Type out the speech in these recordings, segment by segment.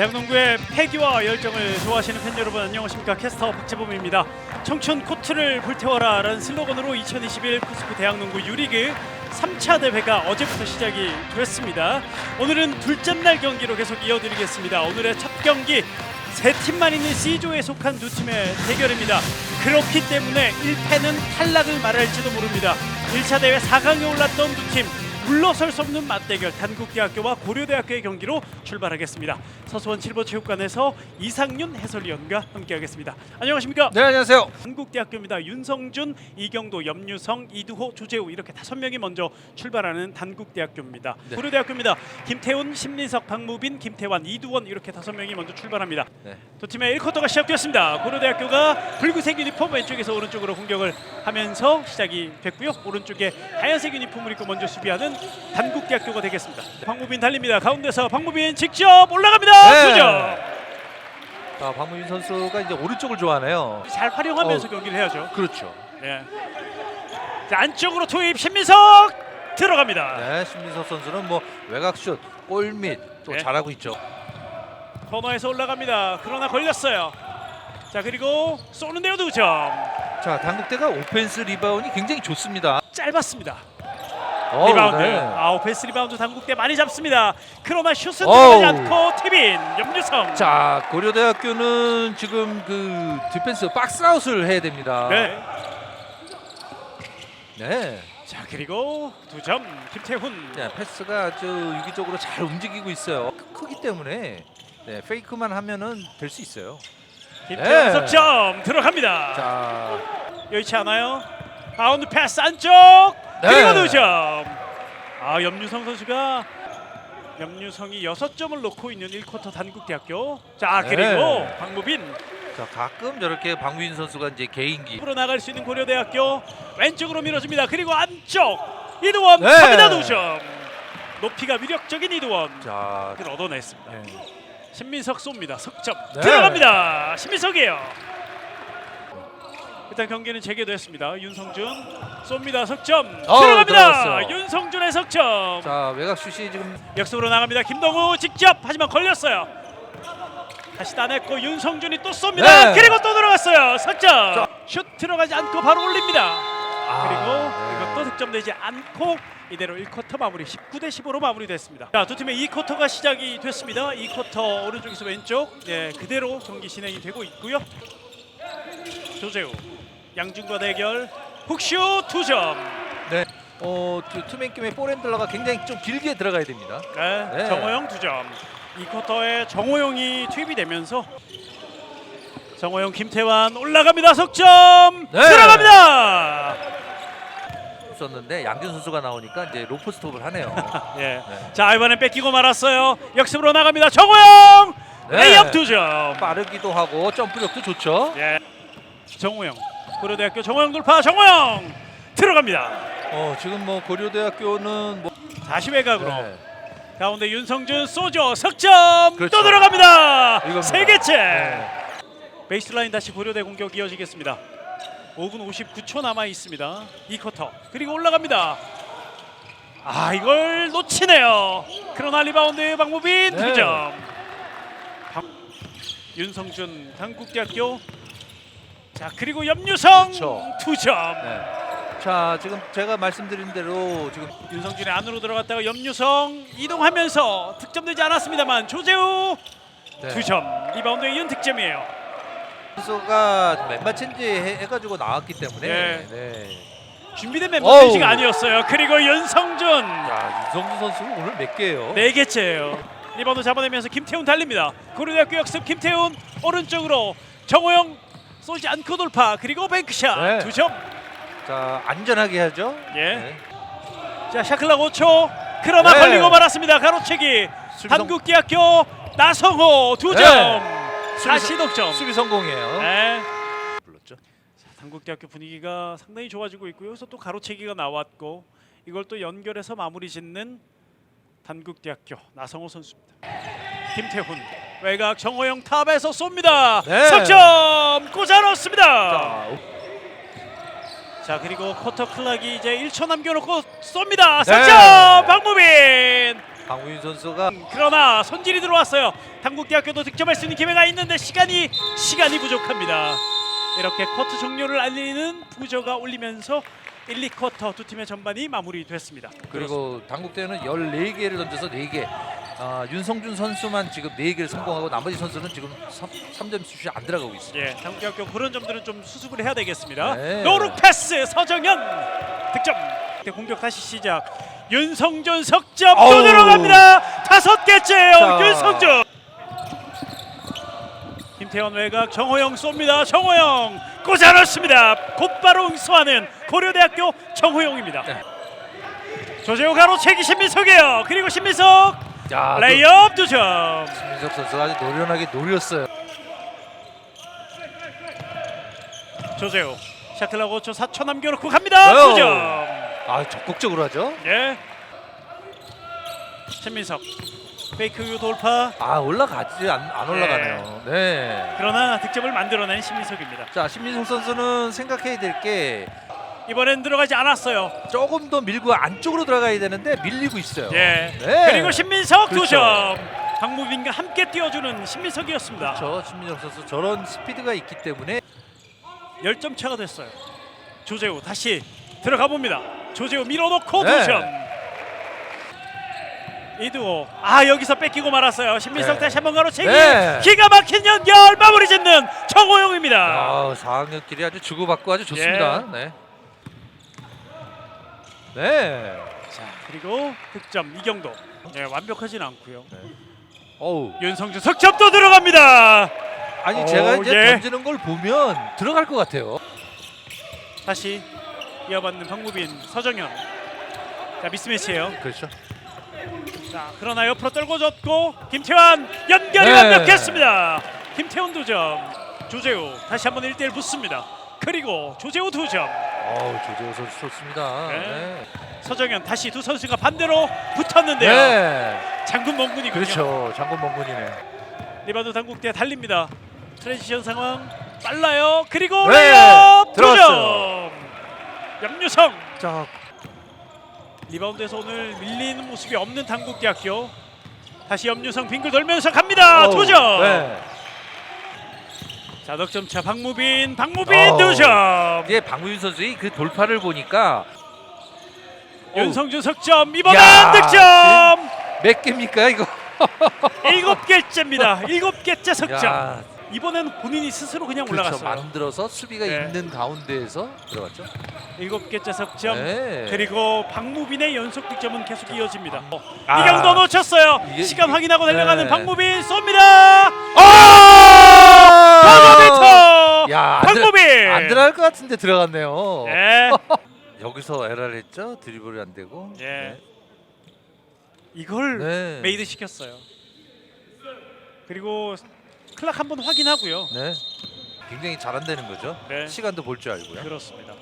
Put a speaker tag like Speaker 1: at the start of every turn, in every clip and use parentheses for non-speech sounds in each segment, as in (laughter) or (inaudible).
Speaker 1: 대학농구의 패기와 열정을 좋아하시는 팬 여러분 안녕하십니까 캐스터 박재범입니다. 청춘 코트를 불태워라라는 슬로건으로 2021 코스프 대학농구 유리그 3차 대회가 어제부터 시작이 됐습니다. 오늘은 둘째 날 경기로 계속 이어드리겠습니다. 오늘의 첫 경기 세 팀만 있는 C조에 속한 두 팀의 대결입니다. 그렇기 때문에 1패는 탈락을 말할지도 모릅니다. 1차 대회 4강에 올랐던 두 팀 물러설 수 없는 맞대결 단국대학교와 고려대학교의 경기로 출발하겠습니다. 서수원 7번 체육관에서 이상윤 해설위원과 함께하겠습니다. 안녕하십니까?
Speaker 2: 네 안녕하세요.
Speaker 1: 단국대학교입니다. 윤성준, 이경도, 염유성, 이두호, 조재우 이렇게 다섯 명이 먼저 출발하는 단국대학교입니다.
Speaker 2: 네.
Speaker 1: 고려대학교입니다. 김태훈, 심리석, 박무빈, 김태환, 이두원 이렇게 다섯 명이 먼저 출발합니다.
Speaker 2: 네.
Speaker 1: 두 팀의 1쿼터가 시작되었습니다. 고려대학교가 붉은색 유니폼 왼쪽에서 오른쪽으로 공격을 하면서 시작이 됐고요. 오른쪽에 하얀색 유니폼을 입고 먼저 수비하는 단국대학교가 되겠습니다. 박무빈 달립니다. 가운데서 박무빈 직접 올라갑니다.
Speaker 2: 네. 자 박무빈 선수가 이제 오른쪽을 좋아하네요.
Speaker 1: 잘 활용하면서
Speaker 2: 어.
Speaker 1: 경기를 해야죠.
Speaker 2: 그렇죠.
Speaker 1: 네. 자, 안쪽으로 투입 신민석 들어갑니다.
Speaker 2: 네 신민석 선수는 뭐 외곽슛, 골밑 또
Speaker 1: 네.
Speaker 2: 잘하고 있죠.
Speaker 1: 코너에서 올라갑니다. 그러나 걸렸어요. 자 그리고 쏘는데요 두 점.
Speaker 2: 자 단국대가 오펜스 리바운이 굉장히 좋습니다.
Speaker 1: 짧았습니다.
Speaker 2: 어우,
Speaker 1: 리바운드.
Speaker 2: 네.
Speaker 1: 아 오펜스 리바운드 당국대 많이 잡습니다. 그러나 슛은. 들어가지 않고 티빈 염유성.
Speaker 2: 자 고려대학교는 지금 그 디펜스 박스아웃을 해야 됩니다.
Speaker 1: 네.
Speaker 2: 네.
Speaker 1: 자 그리고 두 점 김태훈.
Speaker 2: 자, 패스가 아주 유기적으로 잘 움직이고 있어요. 크- 크기 때문에 네, 페이크만 하면은 될 수 있어요.
Speaker 1: 김태훈
Speaker 2: 네.
Speaker 1: 석점 들어갑니다.
Speaker 2: 자,
Speaker 1: 여의치 않아요. 바운드 패스 안쪽
Speaker 2: 네.
Speaker 1: 그리고 두 점. 아 염유성 선수가 염유성이 여섯 점을 놓고 있는 1쿼터 단국대학교. 자
Speaker 2: 네.
Speaker 1: 그리고 박무빈
Speaker 2: 자 가끔 저렇게 방구인 선수가 이제 개인기
Speaker 1: 앞으로 나갈 수 있는 고려대학교 왼쪽으로 밀어줍니다. 그리고 안쪽 이두원
Speaker 2: 네.
Speaker 1: 갑니다 두 점. 높이가 위력적인 이두원.
Speaker 2: 자,
Speaker 1: 그를 얻어냈습니다. 신민석 쏩니다. 석점
Speaker 2: 네.
Speaker 1: 들어갑니다. 신민석이에요. 일단 경기는 재개됐습니다. 윤성준 쏩니다. 석점
Speaker 2: 어,
Speaker 1: 들어갑니다.
Speaker 2: 들어갔어요.
Speaker 1: 윤성준의 석점
Speaker 2: 자 외곽 슛이 지금
Speaker 1: 역습으로 나갑니다. 김동우 직접 하지만 걸렸어요. 다시 따냈고 윤성준이 또 쏩니다.
Speaker 2: 네.
Speaker 1: 그리고 또 들어갔어요. 석점
Speaker 2: 자.
Speaker 1: 슛 들어가지 않고 바로 올립니다. 그리고
Speaker 2: 네.
Speaker 1: 이것도 득점되지 않고 이대로 1쿼터 마무리 19대 15로 마무리됐습니다. 자, 두 팀의 2쿼터가 시작이 됐습니다. 2쿼터 오른쪽에서 왼쪽 네, 그대로 경기 진행이 되고 있고요. 조재우 양준과 대결 훅슛 투점.
Speaker 2: 네. 어, 그 투맨 게임의 포렌들러가 굉장히 좀 길게 들어가야 됩니다.
Speaker 1: 네,
Speaker 2: 네.
Speaker 1: 정호영 두점. 2쿼터에 정호영이 투입이 되면서 정호영 김태환 올라갑니다. 석점
Speaker 2: 네.
Speaker 1: 들어갑니다.
Speaker 2: 있었는데 양준 선수가 나오니까 이제 로프 스톱을 하네요. (laughs)
Speaker 1: 예.
Speaker 2: 네.
Speaker 1: 자 이번엔 뺏기고 말았어요. 역습으로 나갑니다. 정호영
Speaker 2: 네.
Speaker 1: 레이업 두 점.
Speaker 2: 빠르기도 하고 점프력도 좋죠.
Speaker 1: 예. 정호영 고려대학교 정호영 돌파 정호영 들어갑니다.
Speaker 2: 어, 지금 뭐 고려대학교는 뭐
Speaker 1: 다시 외곽으로
Speaker 2: 네.
Speaker 1: 가운데 윤성준 쏘죠 석점
Speaker 2: 그렇죠.
Speaker 1: 또 들어갑니다.
Speaker 2: 이겁니다.
Speaker 1: 세 개째.
Speaker 2: 네.
Speaker 1: 베이스라인 다시 고려대 공격 이어지겠습니다. 5분 59초 남아 있습니다. 이 쿼터 그리고 올라갑니다. 아 이걸 놓치네요. 그러나 리바운드 박무빈
Speaker 2: 네.
Speaker 1: 2점. 윤성준 한국대학교 자 그리고 염유성
Speaker 2: 그렇죠.
Speaker 1: 2점.
Speaker 2: 네. 자, 지금 제가 말씀드린 대로 지금
Speaker 1: 윤성준이 안으로 들어갔다가 염유성 이동하면서 득점되지 않았습니다만 조재우
Speaker 2: 네.
Speaker 1: 2점 리바운드에 이은 득점이에요.
Speaker 2: 선수가 멤버 체인지 해, 해가지고 나왔기 때문에
Speaker 1: 네.
Speaker 2: 네.
Speaker 1: 준비된
Speaker 2: 어우.
Speaker 1: 멤버 배시가 아니었어요. 그리고 윤성준
Speaker 2: 야, 유성주 선수 오늘 몇 개예요?
Speaker 1: 네 개째예요. 리바운드 잡아내면서 김태훈 달립니다. 고려대학교 역습 김태훈 오른쪽으로 정호영 쏘지 않고 돌파 그리고 뱅크샷
Speaker 2: 네.
Speaker 1: 두 점.
Speaker 2: 자, 안전하게 하죠.
Speaker 1: 예.
Speaker 2: 네.
Speaker 1: 자 샤클락 5초 그러나
Speaker 2: 네.
Speaker 1: 걸리고 말았습니다. 가로채기
Speaker 2: 수비성-
Speaker 1: 단국대학교 나성호 두 점.
Speaker 2: 네.
Speaker 1: 다시 득점.
Speaker 2: 수비 성공이에요.
Speaker 1: 네.
Speaker 2: 불렀죠.
Speaker 1: 단국대학교 분위기가 상당히 좋아지고 있고요. 여기서 또 가로채기가 나왔고 이걸 또 연결해서 마무리 짓는 단국대학교 나성호 선수입니다. 김태훈 외곽 정호영 탑에서 쏩니다.
Speaker 2: 네.
Speaker 1: 석점 꽂아 넣습니다.
Speaker 2: 자,
Speaker 1: 자 그리고 쿼터 클락이 이제 1초 남겨놓고 쏩니다.
Speaker 2: 네.
Speaker 1: 석점 박무빈
Speaker 2: 강우인 선수가
Speaker 1: 그러나 손질이 들어왔어요. 당국대학교도 득점할 수 있는 기회가 있는데 시간이 시간이 부족합니다. 이렇게 쿼터 종료를 알리는 부저가 울리면서 1, 2쿼터 두 팀의 전반이 마무리됐습니다.
Speaker 2: 그리고 당국대는 14개를 던져서 4개. 아, 윤성준 선수만 지금 4개를 성공하고 나머지 선수는 지금 3, 점 슛이 안 들어가고 있습니다.
Speaker 1: 예, 당국대학교 그런 점들은 좀 수습을 해야 되겠습니다.
Speaker 2: 네.
Speaker 1: 노룩 패스 서정현 득점. 공격 다시 시작. 윤성준 석점 또
Speaker 2: 어우.
Speaker 1: 들어갑니다. 다섯 개째예요.
Speaker 2: 자.
Speaker 1: 윤성준. 김태원 외곽 정호영 쏩니다. 정호영 꽂아 넣습니다. 곧바로 응수하는 고려대학교 정호영입니다.
Speaker 2: 네.
Speaker 1: 조재호 가로채기 신민석이에요. 그리고 신민석
Speaker 2: 야, 또
Speaker 1: 레이업 두 점.
Speaker 2: 신민석 선수가 아주 노련하게 노렸어요.
Speaker 1: 조재호 샤틀라고 5초 4초 남겨놓고 갑니다.
Speaker 2: 와요.
Speaker 1: 두 점.
Speaker 2: 아, 적극적으로 하죠.
Speaker 1: 예. 신민석 페이크 유 돌파.
Speaker 2: 아, 올라가지 안, 안 올라가네요. 네.
Speaker 1: 그러나 득점을 만들어낸 신민석입니다.
Speaker 2: 자, 신민석 선수는 생각해야 될 게
Speaker 1: 이번엔 들어가지 않았어요.
Speaker 2: 조금 더 밀고 안쪽으로 들어가야 되는데 밀리고 있어요.
Speaker 1: 예.
Speaker 2: 네.
Speaker 1: 그리고 신민석 두
Speaker 2: 그렇죠.
Speaker 1: 점. 박무빈과 함께 뛰어주는 신민석이었습니다.
Speaker 2: 그렇죠. 신민석 선수 저런 스피드가 있기 때문에
Speaker 1: 10점 차가 됐어요. 조재우 다시 들어가 봅니다. 조재우 밀어놓고
Speaker 2: 네.
Speaker 1: 두 점. 이두호 아 여기서 뺏기고 말았어요. 신민석
Speaker 2: 네.
Speaker 1: 다시 한번 가로채기
Speaker 2: 네.
Speaker 1: 기가 막힌 연결 마무리 짓는 정호영입니다.
Speaker 2: 아, 4학년끼리 아주 주고받고 아주 좋습니다.
Speaker 1: 예.
Speaker 2: 네. 네.
Speaker 1: 자 그리고 득점 이경도 네, 완벽하진 않고요.
Speaker 2: 어우.
Speaker 1: 윤성준 석점도 들어갑니다.
Speaker 2: 아니
Speaker 1: 오,
Speaker 2: 제가 이제
Speaker 1: 예.
Speaker 2: 던지는 걸 보면 들어갈 것 같아요.
Speaker 1: 다시 이어받는 박무빈 서정현. 자 미스매치예요.
Speaker 2: 그렇죠.
Speaker 1: 자 그러나 옆으로 떨궈졌고 김태환 연결이
Speaker 2: 네.
Speaker 1: 완벽했습니다. 김태훈 두 점. 조재우 다시 한번 1대1 붙습니다. 그리고 조재우 두 점.
Speaker 2: 어우, 조재호 선수 좋습니다.
Speaker 1: 네.
Speaker 2: 네.
Speaker 1: 서정현 다시 두 선수가 반대로 붙었는데요.
Speaker 2: 네.
Speaker 1: 장군 멍군이군요.
Speaker 2: 그렇죠. 장군 멍군이네.
Speaker 1: 리바드 당국대 달립니다. 트랜지션 상황 빨라요. 그리고
Speaker 2: 네,
Speaker 1: 레이업 두
Speaker 2: 들어갔어요.
Speaker 1: 점. 염유성
Speaker 2: 자,
Speaker 1: 리바운드에서 오늘 밀리는 모습이 없는 당국대학교. 다시 염유성 빙글 돌면서 갑니다.
Speaker 2: 어우,
Speaker 1: 두 점.
Speaker 2: 네.
Speaker 1: 자 넉점 차 박무빈 박무빈
Speaker 2: 어우.
Speaker 1: 두 점.
Speaker 2: 이게 방우윤 선수의 그 돌파를 보니까
Speaker 1: 윤성준 석점 이번엔
Speaker 2: 야,
Speaker 1: 득점.
Speaker 2: 몇 개입니까 이거? (laughs)
Speaker 1: 일곱 개째입니다. 일곱 개째 석점.
Speaker 2: 야,
Speaker 1: 이번엔 본인이 스스로 그냥
Speaker 2: 그렇죠.
Speaker 1: 올라갔어요.
Speaker 2: 만들어서 수비가
Speaker 1: 네.
Speaker 2: 있는 가운데에서 들어갔죠.
Speaker 1: 일곱 개째 석점.
Speaker 2: 네.
Speaker 1: 그리고 박무빈의 연속 득점은 계속 이어집니다.
Speaker 2: 아.
Speaker 1: 이경도 놓쳤어요.
Speaker 2: 이게-
Speaker 1: 시간
Speaker 2: 이게-
Speaker 1: 확인하고 달려가는
Speaker 2: 네.
Speaker 1: 박무빈 쏩니다.
Speaker 2: 아! 야, 안, 들,
Speaker 1: 박무빈!
Speaker 2: 안 들어갈 것 같은데 들어갔네요.
Speaker 1: 네. (laughs)
Speaker 2: 여기서 에러를 했죠. 드리블이 안 되고.
Speaker 1: 예. 이걸
Speaker 2: 네.
Speaker 1: 메이드 시켰어요. 그리고 클락 한번 확인하고요.
Speaker 2: 네. 굉장히 잘한다는 거죠.
Speaker 1: 네.
Speaker 2: 시간도 볼 줄 알고요.
Speaker 1: 그렇습니다.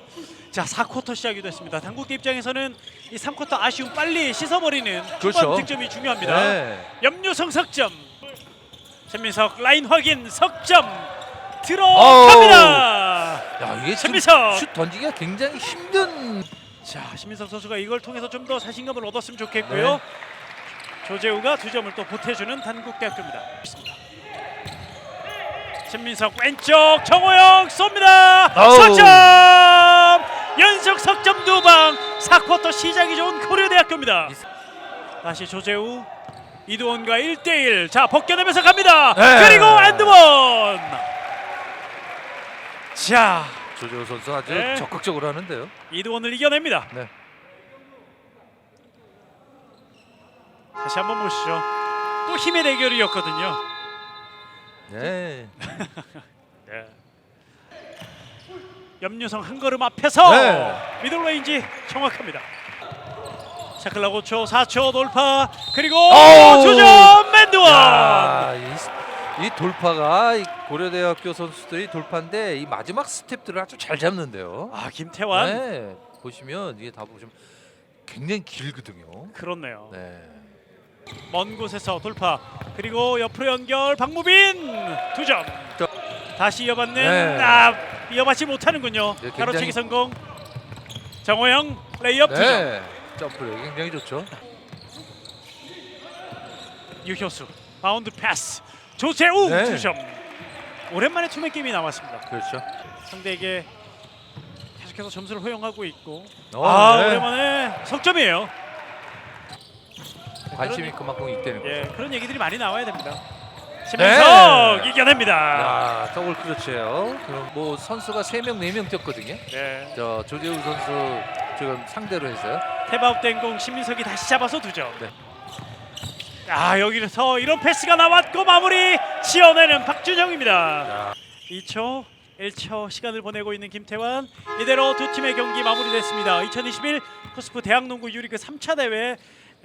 Speaker 1: 자, 4쿼터 시작이 됐습니다. 당국대 입장에서는 이 3쿼터 아쉬움 빨리 씻어버리는
Speaker 2: 그렇죠.
Speaker 1: 초반 득점이 중요합니다.
Speaker 2: 네.
Speaker 1: 염유성 석점. 신민석 라인 확인 석점 들어갑니다.
Speaker 2: 야, 이게 좀
Speaker 1: 신민석.
Speaker 2: 슛 던지기가 굉장히 힘든
Speaker 1: 자, 신민석 선수가 이걸 통해서 좀 더 자신감을 얻었으면 좋겠고요.
Speaker 2: 네.
Speaker 1: 조재우가 두 점을 또 보태주는 단국대학교입니다. 있습니다. 신민석 왼쪽 정호영 쏩니다.
Speaker 2: 아우.
Speaker 1: 석점 연속 석점 두 방 4쿼터 시작이 좋은 고려대학교입니다. 다시 조재우 이두원과 1대1 자 벗겨내면서 갑니다.
Speaker 2: 네.
Speaker 1: 그리고 안드원 자
Speaker 2: 조재호 선수 아주
Speaker 1: 네.
Speaker 2: 적극적으로 하는데요.
Speaker 1: 이두원을 이겨냅니다.
Speaker 2: 네.
Speaker 1: 다시 한번 보시죠. 또 힘의 대결이었거든요.
Speaker 2: 네. (laughs)
Speaker 1: 네. 염유성 한 걸음 앞에서
Speaker 2: 네.
Speaker 1: 미들레인지 정확합니다. 샤클라 5초, 4초 돌파 그리고
Speaker 2: 어우.
Speaker 1: 주점 맨드원.
Speaker 2: 야, 이, 이 돌파가 이 고려대학교 선수들이 돌파인데 이 마지막 스텝들을 아주 잘 잡는데요.
Speaker 1: 아 김태환
Speaker 2: 네. 보시면 이게 다 보시면 굉장히 길거든요.
Speaker 1: 그렇네요.
Speaker 2: 네.
Speaker 1: 먼 곳에서 돌파 그리고 옆으로 연결 박무빈 두 점.
Speaker 2: 저-
Speaker 1: 다시 이어받는
Speaker 2: 네.
Speaker 1: 아 이어받지 못하는군요.
Speaker 2: 네, 굉장히-
Speaker 1: 가로채기 성공. 정호영 레이업 두 점.
Speaker 2: 네. 점프력 굉장히 좋죠. (laughs)
Speaker 1: 유효수 바운드 패스 조세우
Speaker 2: 네.
Speaker 1: 투점 오랜만에 투맨 게임이 나왔습니다.
Speaker 2: 그렇죠.
Speaker 1: 상대에게 계속해서 점수를 허용하고 있고
Speaker 2: 어,
Speaker 1: 아
Speaker 2: 네.
Speaker 1: 오랜만에 석점이에요.
Speaker 2: 관심이 그만큼 있다는 거죠.
Speaker 1: 예 그런 얘기들이 많이 나와야 됩니다.
Speaker 2: 네.
Speaker 1: 심민석 이겨냅니다.
Speaker 2: 야, 더블 클러치예요. 그럼 뭐 선수가 3명, 4명 뛰었거든요.
Speaker 1: 네.
Speaker 2: 저 조재우 선수 지금 상대로 해서요.
Speaker 1: 탭아웃된 공 신민석이 다시 잡아서 두 점.
Speaker 2: 네.
Speaker 1: 아 여기서 이런 패스가 나왔고 마무리 지어내는 박준영입니다.
Speaker 2: 야,
Speaker 1: 2초, 1초 시간을 보내고 있는 김태환 이대로 두 팀의 경기 마무리됐습니다. 2021 코스프 대학농구 유리그 3차 대회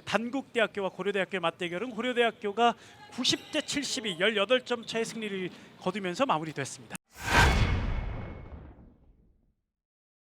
Speaker 1: 단국대학교와 고려대학교의 맞대결은 고려대학교가 90대 72 18점 차의 승리를 거두면서 마무리됐습니다.